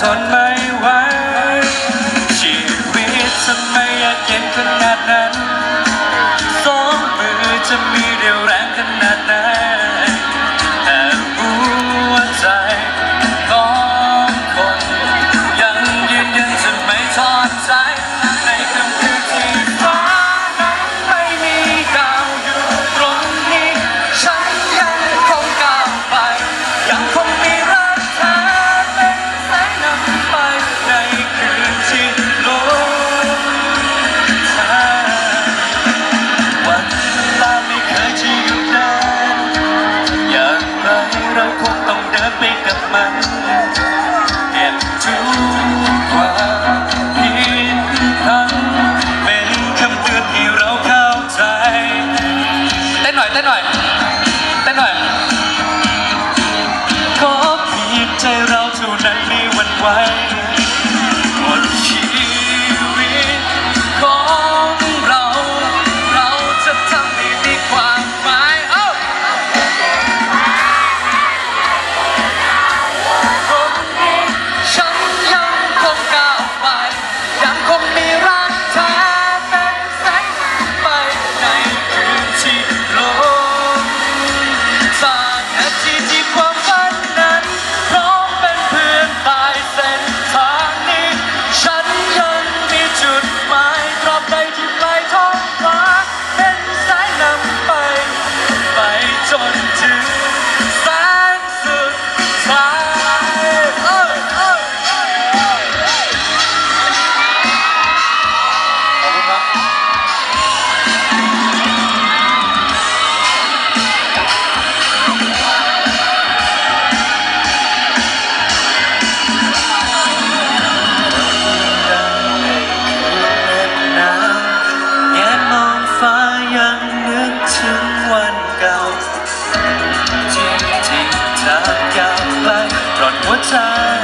ทนไม่ไหวชีวิตทำไมยากเย็นขนาดนั้นสองมือจะมีเรี่ยวแรงขนาดไหน มันเก็บทุกวามผิดพลั้งเป็นคำเตือนให้เราเข้าใจเต้นหน่อยเต้นหน่อยเต้นหน่อย ขอผีใจเราเท่านั้นไม่หวั่นไหว time.